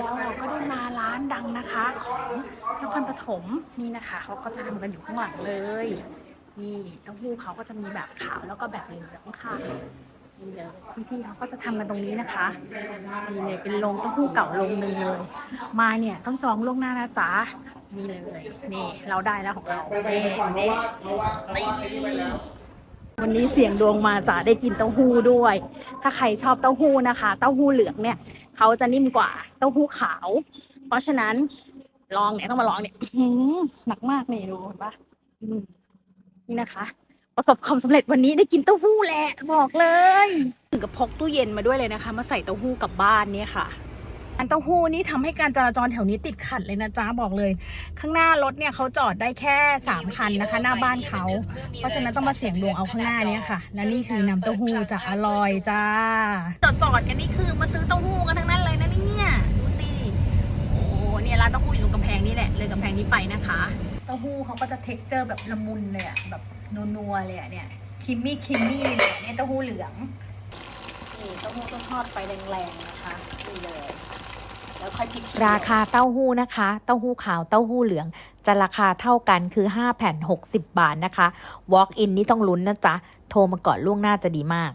แล้วเราก็ได้มาร้านดังนะคะของนครปฐมนี่นะคะเขาก็จะทำกันอยู่ข้างหลังเลย นี่เต้าหู้เขาก็จะมีแบบขาวแล้วก็แบบเหลืองค่ะนี่เลยพี่ๆเขาก็จะทำกันตรงนี้นะคะนี่เลยเป็นโรงเต้าหู้เก่าโรงหนึ่งเลยมาเนี่ยต้องจองล่วงหน้านะจ๊ะนี่เลยนี่เราได้แล้วของเราไปไปนี่ไปก่อนเพราะว่าเพราะว่าเพราว่าไอ้นี่ไปแล้ วันนี้เสียงดวงมาจะได้กินเต้าหู้ด้วย ถ้าใครชอบเต้าหู้นะคะ เต้าหู้เหลืองเนี่ยเขาจะนิ่มกว่าเต้าหู้ขาว เพราะฉะนั้นลองเนี่ยต้องมาลองเนี่ยหนักมากนี่ดูเห็นปะนี่นะคะ ประสบความสำเร็จวันนี้ได้กินเต้าหู้แหละบอกเลย ถึงกับพกตู้เย็นมาด้วยเลยนะคะ มาใส่เต้าหู้กลับบ้านเนี่ยค่ะ อันเต้าหู้นี่ทำให้การจราจรแถวนี้ติดขัดเลยนะจ๊ะบอกเลย ข้างหน้ารถเนี่ยเขาจอดได้แค่สามคันนะคะ หน้าบ้านเขา เพราะฉะนั้นต้องมาเสี่ยงดวงเอาข้างหน้าเนี้ค่ะ และนี่คือน้ำเต้าหู้จะอร่อยจ้าจอดจอดกันนี่คือมาซื้อเต้าหู้กันทั้งนั้นเลยนะเนี่ยดูสิโอ้เนี่ยร้านเต้าหู้อยู่ตรงกำแพงนี่แหละเลยกำแพงนี้ไปนะคะเต้าหู้เขาก็จะเท็กเจอร์แบบละมุนเลยอะแบบนัวๆเลยอะเนี่ยคิมมี่คิมมี่เลยเนี่ยเต้าหู้เหลืองนี่เต้าหู้ต้องทอดไฟแรงๆนะคะนี่เลย แล้วค่อยพลิกราคาเต้าหู้นะคะ เต้าหู้ขาวเต้าหู้เหลือง จะราคาเท่ากันคือ 5 แผ่น 60 บาทนะคะ Walk in นี่ต้องลุ้นนะจ๊ะ โทรมาก่อนล่วงหน้าจะดีมาก